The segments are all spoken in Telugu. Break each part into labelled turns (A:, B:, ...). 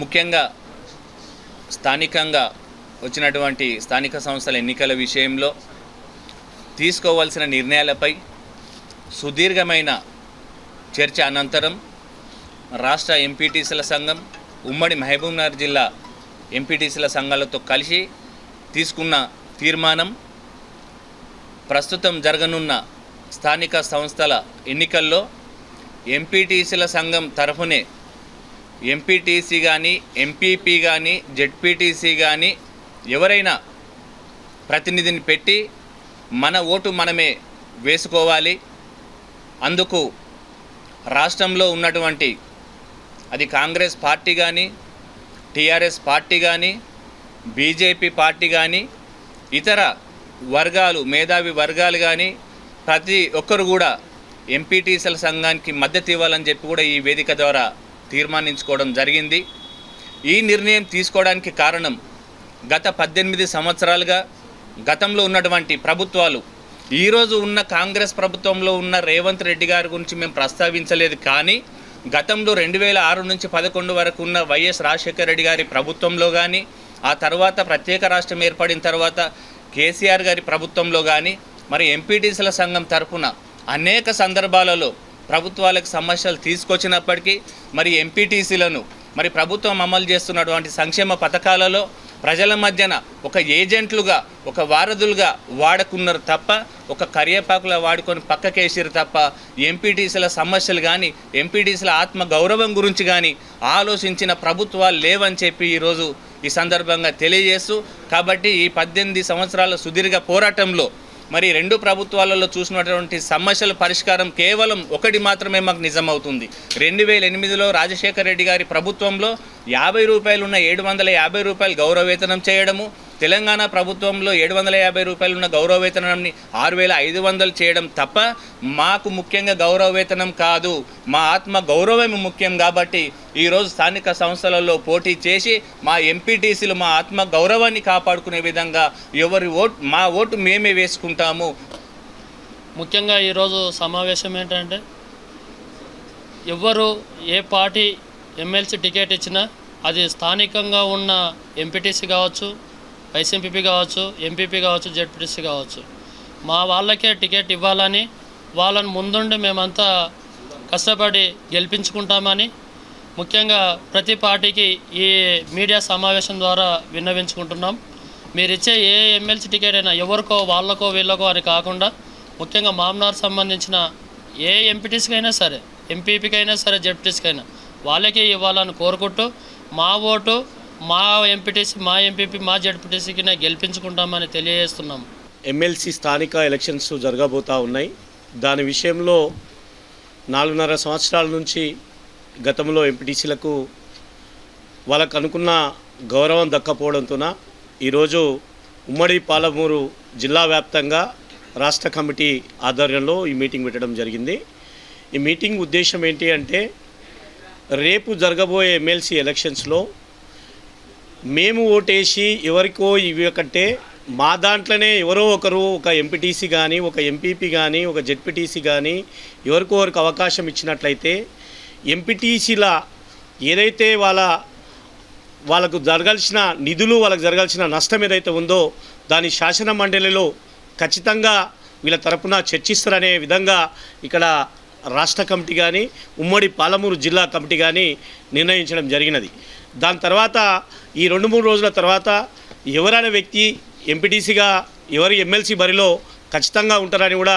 A: ముఖ్యంగా స్థానికంగా వచ్చినటువంటి స్థానిక సంస్థల ఎన్నికల విషయంలో తీసుకోవాల్సిన నిర్ణయాలపై సుదీర్ఘమైన చర్చ అనంతరం రాష్ట్ర ఎంపీటీసీల సంఘం ఉమ్మడి మహబూబ్నగర్ జిల్లా ఎంపీటీసీల సంఘాలతో కలిసి తీసుకున్న తీర్మానం ప్రస్తుతం జరగనున్న స్థానిక సంస్థల ఎన్నికల్లో ఎంపీటీసీల సంఘం తరఫునే ఎంపీటీసీ కానీ ఎంపీపీ కానీ జెడ్పీటీసీ కానీ ఎవరైనా ప్రతినిధిని పెట్టి మన ఓటు మనమే వేసుకోవాలి. అందుకు రాష్ట్రంలో ఉన్నటువంటి అది కాంగ్రెస్ పార్టీ కానీ టీఆర్ఎస్ పార్టీ కానీ బీజేపీ పార్టీ కానీ ఇతర వర్గాలు మేధావి వర్గాలు కానీ ప్రతి ఒక్కరు కూడా ఎంపీటీసీల సంఘానికి మద్దతు ఇవ్వాలని చెప్పి కూడా ఈ వేదిక ద్వారా తీర్మానించుకోవడం జరిగింది. ఈ నిర్ణయం తీసుకోవడానికి కారణం గత పద్దెనిమిది సంవత్సరాలుగా గతంలో ఉన్నటువంటి ప్రభుత్వాలు. ఈరోజు ఉన్న కాంగ్రెస్ ప్రభుత్వంలో ఉన్న రేవంత్ రెడ్డి గారి గురించి మేము ప్రస్తావించలేదు కానీ గతంలో రెండు వేల ఆరు నుంచి పదకొండు వరకు ఉన్న వైఎస్ రాజశేఖర రెడ్డి గారి ప్రభుత్వంలో కానీ ఆ తర్వాత ప్రత్యేక రాష్ట్రం ఏర్పడిన తర్వాత కేసీఆర్ గారి ప్రభుత్వంలో కానీ మరి ఎంపీటీసీల సంఘం తరఫున అనేక సందర్భాలలో ప్రభుత్వాలకు సమస్యలు తీసుకొచ్చినప్పటికీ మరి ఎంపీటీసీలను మరి ప్రభుత్వం అమలు చేస్తున్నటువంటి సంక్షేమ పథకాలలో ప్రజల మధ్యన ఒక ఏజెంట్లుగా ఒక వారధులుగా వాడుకున్నారు తప్ప ఒక కరియేపాకులా వాడుకొని పక్కకేసిరు తప్ప ఎంపీటీసీల సమస్యలు కానీ ఎంపీటీసీల ఆత్మ గౌరవం గురించి కానీ ఆలోచించిన ప్రభుత్వాలు లేవని చెప్పి ఈరోజు ఈ సందర్భంగా తెలియజేస్తూ కాబట్టి ఈ పద్దెనిమిది సంవత్సరాల సుదీర్ఘ పోరాటంలో మరి రెండు ప్రభుత్వాలలో చూసినటువంటి సమస్యల పరిష్కారం కేవలం ఒకటి మాత్రమే మాకు నిజమవుతుంది. రెండు వేల ఎనిమిదిలో రాజశేఖర రెడ్డి గారి ప్రభుత్వంలో యాభై రూపాయలు ఉన్న ఏడు వందల యాభై రూపాయలు గౌరవ వేతనం చేయడము తెలంగాణ ప్రభుత్వంలో ఏడు వందల యాభై రూపాయలు ఉన్న గౌరవ వేతనాన్ని ఆరు వేల ఐదు వందలు చేయడం తప్ప మాకు ముఖ్యంగా గౌరవ వేతనం కాదు. మా ఆత్మ గౌరవం ముఖ్యం కాబట్టి ఈరోజు స్థానిక సంస్థలలో పోటీ చేసి మా ఎంపీటీసీలు మా ఆత్మ గౌరవాన్ని కాపాడుకునే విధంగా ఎవరి ఓటు మా ఓటు మేమే వేసుకుంటాము.
B: ముఖ్యంగా ఈరోజు సమావేశం ఏంటంటే ఎవ్వరు ఏ పార్టీ ఎమ్మెల్సీ టికెట్ ఇచ్చినా అది స్థానికంగా ఉన్న ఎంపీటీసీ కావచ్చు వైసీపీ కావచ్చు ఎంపీపీ కావచ్చు జెడ్పీటీసీ కావచ్చు. మా వాళ్ళకే టికెట్ ఇవ్వాలని వాళ్ళని ముందుండి మేమంతా కష్టపడి గెలిపించుకుంటామని ముఖ్యంగా ప్రతి పార్టీకి ఈ మీడియా సమావేశం ద్వారా విన్నవించుకుంటున్నాం. మీరు ఇచ్చే ఏ ఎమ్మెల్సీ టికెట్ అయినా ఎవరికో వాళ్ళకో వీళ్ళకో అని కాకుండా ముఖ్యంగా మామ్నార్ సంబంధించిన ఏ ఎంపీటీసీకైనా అయినా సరే ఎంపీపీకి అయినా సరే జెడ్పీటీసీకి అయినా వాళ్ళకే ఇవ్వాలని కోరుకుంటూ మా ఓటు మా ఎంపీటీసీ మా ఎంపీపీ మా జెడ్పీటీసీకి గెలిపించుకుంటామని తెలియజేస్తున్నాం.
C: ఎమ్మెల్సీ స్థానిక ఎలక్షన్స్ జరగబోతూ ఉన్నాయి. దాని విషయంలో నాలుగున్నర సంవత్సరాల నుంచి గతంలో ఎంపీటీసీలకు వాళ్ళకు అనుకున్న గౌరవం దక్కపోవడంతోన ఈరోజు ఉమ్మడి పాలమూరు జిల్లా వ్యాప్తంగా రాష్ట్ర కమిటీ ఆధ్వర్యంలో ఈ మీటింగ్ పెట్టడం జరిగింది. ఈ మీటింగ్ ఉద్దేశం ఏంటి అంటే రేపు జరగబోయే ఎమ్మెల్సీ ఎలక్షన్స్లో మేము ఓటేసి ఎవరికో ఇవి కంటే మా దాంట్లోనే ఎవరో ఒకరు ఒక ఎంపీటీసీ కానీ ఒక ఎంపీపీ కానీ ఒక జెడ్పీటీసీ కానీ ఎవరికో ఒకరికి అవకాశం ఇచ్చినట్లయితే ఎంపీటీసీల ఏదైతే వాళ్ళ వాళ్ళకు జరగాల్సిన నిధులు వాళ్ళకు జరగాల్సిన నష్టం ఏదైతే ఉందో దాని శాసన మండలిలో ఖచ్చితంగా వీళ్ళ తరపున చర్చిస్తారనే విధంగా ఇక్కడ రాష్ట్ర కమిటీ కానీ ఉమ్మడి పాలమూరు జిల్లా కమిటీ కానీ నిర్ణయించడం జరిగినది. దాని తర్వాత ఈ రెండు మూడు రోజుల తర్వాత ఎవరైనా వ్యక్తి ఎంపీటీసీగా ఎవరు ఎమ్మెల్సీ బరిలో ఖచ్చితంగా ఉంటారని కూడా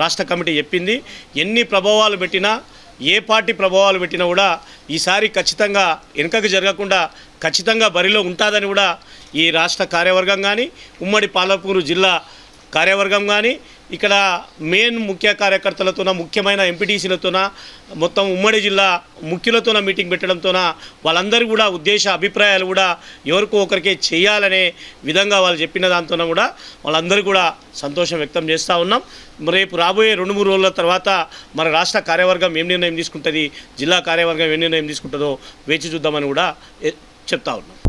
C: రాష్ట్ర కమిటీ చెప్పింది. ఎన్ని ప్రభావాలు పెట్టినా ఏ పార్టీ ప్రభావాలు పెట్టినా కూడా ఈసారి ఖచ్చితంగా వెనుకకు జరగకుండా ఖచ్చితంగా బరిలో ఉంటుందని కూడా ఈ రాష్ట్ర కార్యవర్గం కానీ ఉమ్మడి పాలపూరు జిల్లా కార్యవర్గం కానీ ఇక్కడ మెయిన్ ముఖ్య కార్యకర్తలతోన ముఖ్యమైన ఎంపీటీసీలతోన మొత్తం ఉమ్మడి జిల్లా ముఖ్యులతోన మీటింగ్ పెట్టడంతోన వాళ్ళందరూ కూడా ఉద్దేశ అభిప్రాయాలు కూడా ఎవరికో ఒకరికే చేయాలనే విధంగా వాళ్ళు చెప్పిన దాంతోన కూడా వాళ్ళందరూ కూడా సంతోషం వ్యక్తం చేస్తూ ఉన్నాం. రేపు రాబోయే రెండు మూడు రోజుల తర్వాత మన రాష్ట్ర కార్యవర్గం ఏం నిర్ణయం తీసుకుంటుంది జిల్లా కార్యవర్గం ఏం నిర్ణయం తీసుకుంటుందో వేచి చూద్దామని కూడా చెప్తా ఉన్నాం.